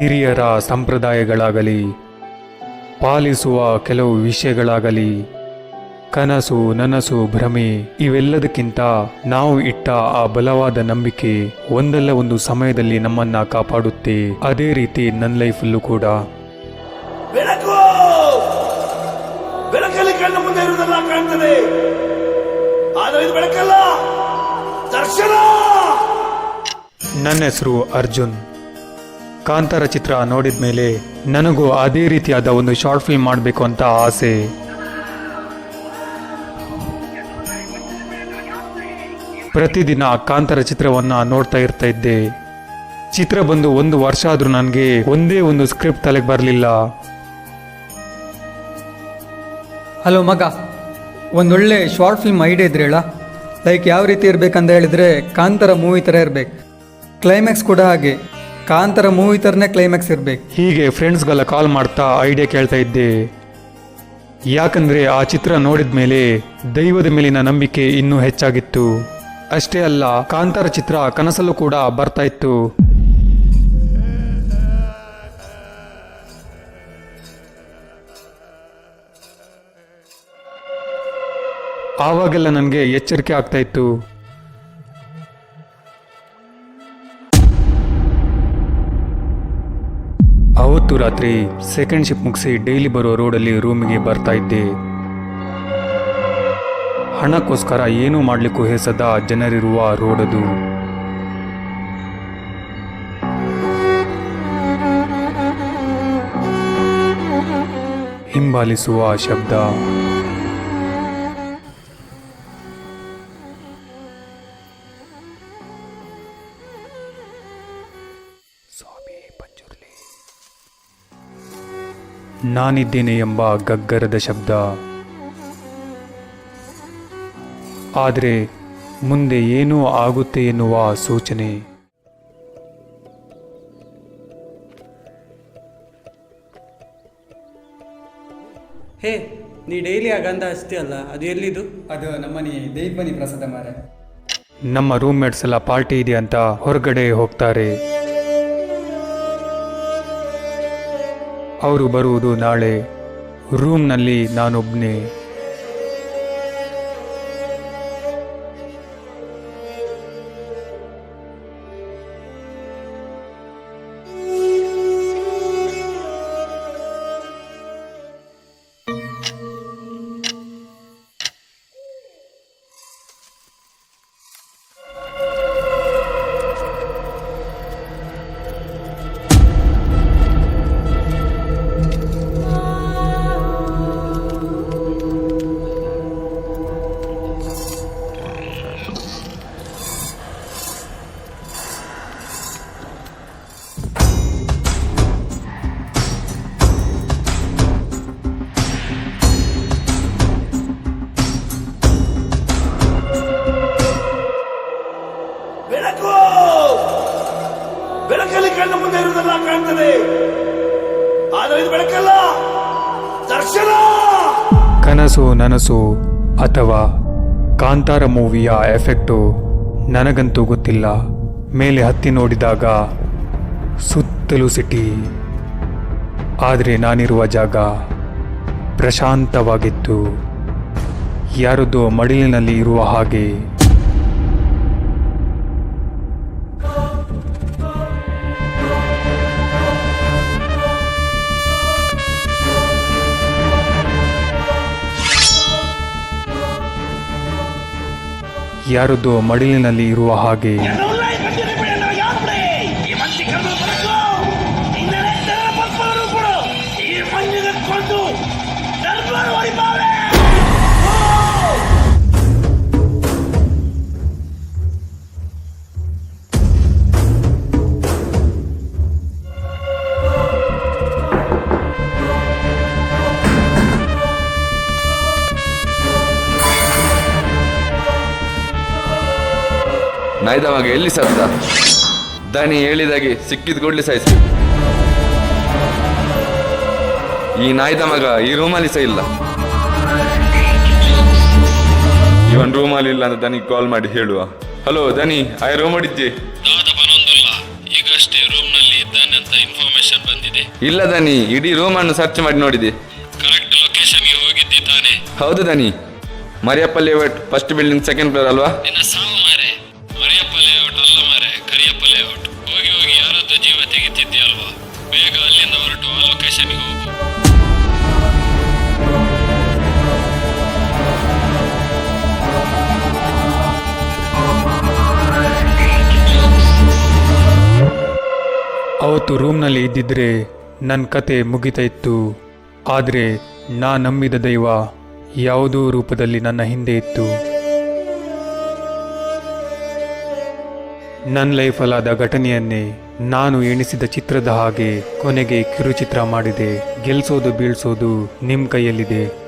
ಹಿರಿಯರ ಸಂಪ್ರದಾಯಗಳಾಗಲಿ ಪಾಲಿಸುವ ಕೆಲವು ವಿಷಯಗಳಾಗಲಿ ಕನಸು ನನಸು ಭ್ರಮೆ ಇವೆಲ್ಲದಕ್ಕಿಂತ ನಾವು ಇಟ್ಟ ಆ ಬಲವಾದ ನಂಬಿಕೆ ಒಂದಲ್ಲ ಒಂದು ಸಮಯದಲ್ಲಿ ನಮ್ಮನ್ನ ಕಾಪಾಡುತ್ತೆ. ಅದೇ ರೀತಿ ನನ್ನ ಲೈಫಲ್ಲೂ ಕೂಡ. ಬೆಳಕು! ಬೆಳಕಲ್ಲಿ ಕಣ್ಣು ಮುಂದೆ ಇರುವುದೆಲ್ಲ ಕಾಣ್ತದೆ. ಆದರೆ ಇದು ಬೆಳಕಲ್ಲ ದರ್ಶನ! ನನ್ನ ಹೆಸರು ಅರ್ಜುನ್. ಕಾಂತಾರ ಚಿತ್ರ ನೋಡಿದ ಮೇಲೆ ನನಗೂ ಅದೇ ರೀತಿಯಾದ ಒಂದು ಶಾರ್ಟ್ ಫಿಲ್ಮ್ ಮಾಡಬೇಕು ಅಂತ ಆಸೆ. ಪ್ರತಿದಿನ ಕಾಂತಾರ ಚಿತ್ರವನ್ನ ನೋಡ್ತಾ ಇರ್ತಾ ಇದ್ದೆ. ಚಿತ್ರ ಬಂದು ಒಂದು ವರ್ಷ ಆದರೂ ನನಗೆ ಒಂದೇ ಒಂದು ಸ್ಕ್ರಿಪ್ಟ್ ತಲೆಗೆ ಬರಲಿಲ್ಲ. ಹಲೋ ಮಗ ಒಂದೊಳ್ಳೆ ಶಾರ್ಟ್ ಫಿಲ್ಮ್ ಐಡಿಯಾ ಇದ್ರೆ ಹೇಳ. ಲೈಕ್ ಯಾವ ರೀತಿ ಇರಬೇಕಂತ ಹೇಳಿದರೆ ಕಾಂತಾರ ಮೂವಿ ಥರ ಇರಬೇಕು. ಕ್ಲೈಮ್ಯಾಕ್ಸ್ ಕೂಡ ಹಾಗೆ. ಕಾಂತಾರ ಮೂವಿ ಥರನೇ ಕ್ಲೈಮ್ಯಾಕ್ಸ್ ಇರಬೇಕು. ಹೀಗೆ ಫ್ರೆಂಡ್ಸ್ಗೆಲ್ಲ ಕಾಲ್ ಮಾಡ್ತಾ ಐಡಿಯಾ ಕೇಳ್ತಾ ಇದ್ದೆ. ಯಾಕಂದರೆ ಆ ಚಿತ್ರ ನೋಡಿದ ಮೇಲೆ ದೈವದ ಮೇಲಿನ ನಂಬಿಕೆ ಇನ್ನೂ ಹೆಚ್ಚಾಗಿತ್ತು. ಅಷ್ಟೇ ಅಲ್ಲ, ಕಾಂತಾರ ಚಿತ್ರ ಕನಸಲ್ಲೂ ಕೂಡ ಬರ್ತಾ ಇತ್ತು. ಆವಾಗೆಲ್ಲ ನನಗೆ ಎಚ್ಚರಿಕೆ ಆಗ್ತಾ ಇತ್ತು. ಅವತ್ತು ರಾತ್ರಿ ಸೆಕೆಂಡ್ ಶಿಪ್ ಮುಗಿಸಿ ಡೈಲಿ ಬರೋ ರೋಡಲ್ಲಿ ರೂಮಿಗೆ ಬರ್ತಾ ಇದ್ದೆ. ಹಣಕ್ಕೋಸ್ಕರ ಏನೂ ಮಾಡಲಿಕ್ಕೂ ಹೆಸದ ಜನರಿರುವ ರೋಡದು ಹಿಂಬಾಲಿಸುವ ಶಬ್ದ. ನಾನಿದ್ದೇನೆ ಎಂಬ ಗಗ್ಗರದ ಶಬ್ದ. ಆದರೆ ಮುಂದೆ ಏನೂ ಆಗುತ್ತೆ ಎನ್ನುವ ಸೂಚನೆ. ಹೇ ನೀ ಡೈಲಿ ಆ ಗಂಧ ಅಲ್ಲ ಅದು ಎಲ್ಲಿದು? ಅದು ನಮ್ಮನೆ ದೈವನಿ ಪ್ರಸಾದ ಮಾರೆ. ನಮ್ಮ ರೂಮ್ಮೇಟ್ಸ್ ಎಲ್ಲ ಪಾರ್ಟಿ ಇದೆ ಅಂತ ಹೊರಗಡೆ ಹೋಗ್ತಾರೆ. ಅವರು ಬರುವುದು ನಾಳೆ. ರೂಮ್ನಲ್ಲಿ ನಾನೊಬ್ನೇ. ಬೆಳಕಲ್ಲಿ ಕಣ್ಣು ಮುಂದೆ ಇರುವುದೆಲ್ಲ ಕಾಣ್ತದೆ. ಆದರೆ ಇದು ಬೆಳಕಲ್ಲ, ದರ್ಶನ! ಕನಸು, ನನಸು ಅಥವಾ ಕಾಂತಾರ ಮೂವಿಯ ಎಫೆಕ್ಟು ನನಗಂತೂ ಗೊತ್ತಿಲ್ಲ. ಮೇಲೆ ಹತ್ತಿ ನೋಡಿದಾಗ ಸುತ್ತಲೂ ಸಿಟಿ. ಆದರೆ ನಾನಿರುವ ಜಾಗ ಪ್ರಶಾಂತವಾಗಿತ್ತು. ಯಾರದ್ದೋ ಮಡಿಲಿನಲ್ಲಿ ಇರುವ ಹಾಗೆ. ಯಾರದ್ದೋ ಮಡಿಲಿನಲ್ಲಿ ಇರುವ ಹಾಗೆ ನಾಯ್ದವಾಗ ಎಲ್ಲಿ ಸತ್ತ? ದನಿ ಹೇಳಿದಾಗೆ ಸಿಕ್ಕಿದ ಕೂಡಲೇ ಸಾಯಿಸ್ಬೇಕು ಈ ನಾಯ್ದ ಮಗ ಈ ರೂಮಲ್ಲಿ ಸಹ ಇಲ್ಲ. ಇವನ್ ರೂಮಲ್ಲಿ ಇಲ್ಲ ಅಂತ ದನಿ ಕಾಲ್ ಮಾಡಿ ಹೇಳುವ. ಹಲೋ ದನಿ ಆಯ್ ರೂಮ್ ಮಾಡಿದ್ದೆ ದಾದ ರೂಮ್ನಲ್ಲಿ ಇದ್ದಾನೆ ಅಂತ ಇನ್ಫಾರ್ಮೇಶನ್ ಬಂದಿದೆ. ಇಲ್ಲ ದನಿ ಇಡೀ ರೂಮ್ ಅನ್ನು ಸರ್ಚ್ ಮಾಡಿ ನೋಡಿದೆ. ಕರೆಕ್ಟ್ ಲೊಕೇಶನ್ಗೆ ಹೋಗಿದ್ದಿ ತಾನೆ ಹೌದು ದನಿ Mariyappa layout first building second floor ಅಲ್ವಾ? ನಿನ್ನ ಸಾವು ಅವತ್ತು ರೂಮ್ನಲ್ಲಿ ಇದ್ದಿದ್ರೆ ನನ್ನ ಕತೆ ಮುಗಿತಾ ಇತ್ತು ಆದರೆ ನಾ ನಂಬಿದ ದೈವ ಯಾವುದೋ ರೂಪದಲ್ಲಿ ನನ್ನ ಹಿಂದೆ ಇತ್ತು. ನನ್ನ ಲೈಫಲ್ಲಾದ ಘಟನೆಯನ್ನೇ ನಾನು ಎಣಿಸಿದ ಚಿತ್ರದ ಹಾಗೆ ಕೊನೆಗೆ ಕಿರುಚಿತ್ರ ಮಾಡಿದೆ. ಗೆಲ್ಸೋದು ಬೀಳ್ಸೋದು ನಿಮ್ಮ ಕೈಯಲ್ಲಿದೆ.